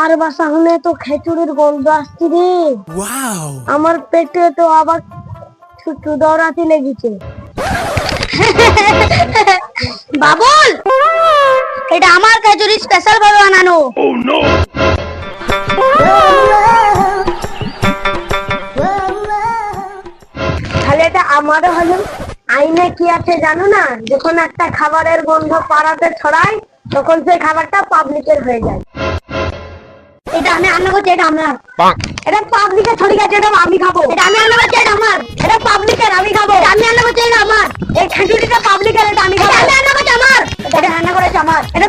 আর বাসা হলে তো খেচুড়ির গন্ধ আসছে রে। আমার পেটে তো আবার ছুটু দৌড়াতে লেগেছে। বাবুল! এটা আমার খেচুড়ি স্পেশাল ভাবে বানানো। তাহলে এটা আমারও হলো। আইনে কি আছে জানো না? যখন একটা খাবারের গন্ধ পাড়াতে ছড়ায় তখন সেই খাবারটা পাবলিকের হয়ে যায়। এটা আমি রান্না করছি এটা আমার। এটা পাবলিকের ছড়ি গেছে এটা আমি খাব। এটা আমি রান্না করছি এটা আমার। এটা পাবলিকের আমি খাব। এটা আমি রান্না করছি এটা আমার। এই খেজুরিটা পাবলিকের এটা আমি খাব। আমি রান্না করছি আমার। এটা রান্না করেছে আমার। এটা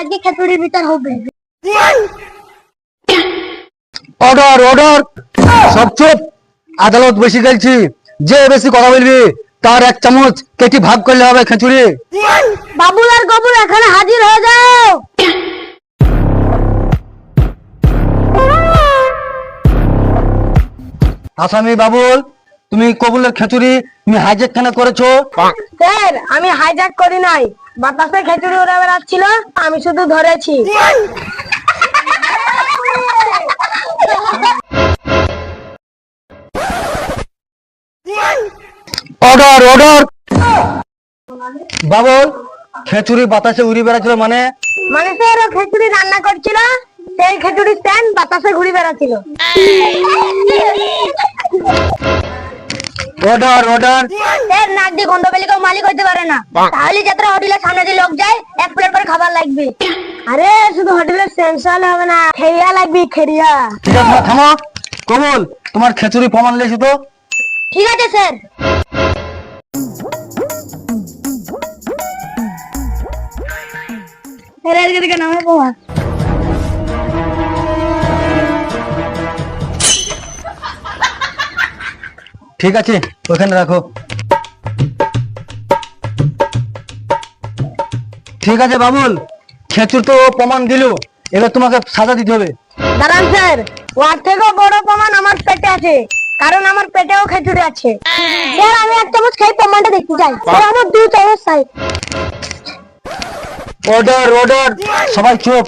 আজকে হবে অর্ডার অর্ডার সব চুপ। আদালত বেশি গেলছি। যে বেশি কথা বলবি তার এক চামচ কেটে ভাগ করলে হবে খিচুড়ি। বাবুল আর গবুল এখানে হাজির হয়ে যাও। আসামি বাবুল তুমি কবুলের খিচুড়ি তুমি হাইজেক কেন করেছ? স্যার আমি হাইজ্যাক করি নাই। বাতাসে খেচুড়ি উড়ে বেড়াচ্ছিল আমি শুধু ধরেছি। অর্ডার অর্ডার বাবুল খেচুড়ি বাতাসে উড়ি বেড়াচ্ছিল মানে? মানে স্যার ও খেচুড়ি রান্না করছিল সেই খেচুড়ি স্ট্যান্ড বাতাসে ঘুরে বেড়াচ্ছিল। অর্ডার অর্ডার স্যার নাক দিয়ে গন্ধ পেলে কেউ মালিক হইতে পারে না। তাহলে যাত্রা হোটেলের সামনে দিয়ে লোক যায় এক প্লেট করে খাবার লাগবে। আরে শুধু হোটেলের হবে না খেরিয়া লাগবে খেরিয়া। ঠিক আছে থামো। কবুল তোমার খেচুড়ি প্রমাণ লেছি তো। ঠিক আছে স্যার দিকে নামে ঠিক আছে ওখানে রাখো। ঠিক আছে বাবুল খেচুর তো প্রমাণ দিল এবার তোমাকে সাজা দিতে হবে। দাঁড়ান স্যার ওর থেকেও বড় প্রমাণ আমার পেটে আছে কারণ আমার পেটেও আছে। স্যার আমি এক চামচ খাই প্রমাণটা দেখতে চাই। স্যার আমার দু চামচ চাই। অর্ডার অর্ডার সবাই চুপ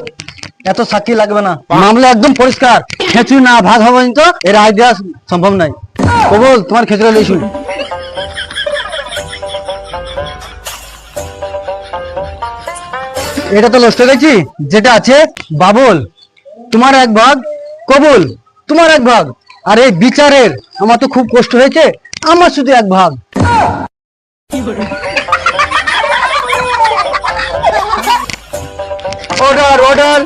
এত সাক্ষী লাগবে না। মামলা একদম পরিষ্কার। খেচুড়ি না ভাগ হবে তো এর দেওয়া সম্ভব নাই। কবুল তোমার খেচুড়ি লেছু এটা তো লস্ট গেছি যেটা আছে বাবুল। তোমার এক ভাগ কবুল, তোমার এক ভাগ। আর এই বিচারের, আমার তো খুব কষ্ট হয়েছে, আমার শুধু এক ভাগ। Order order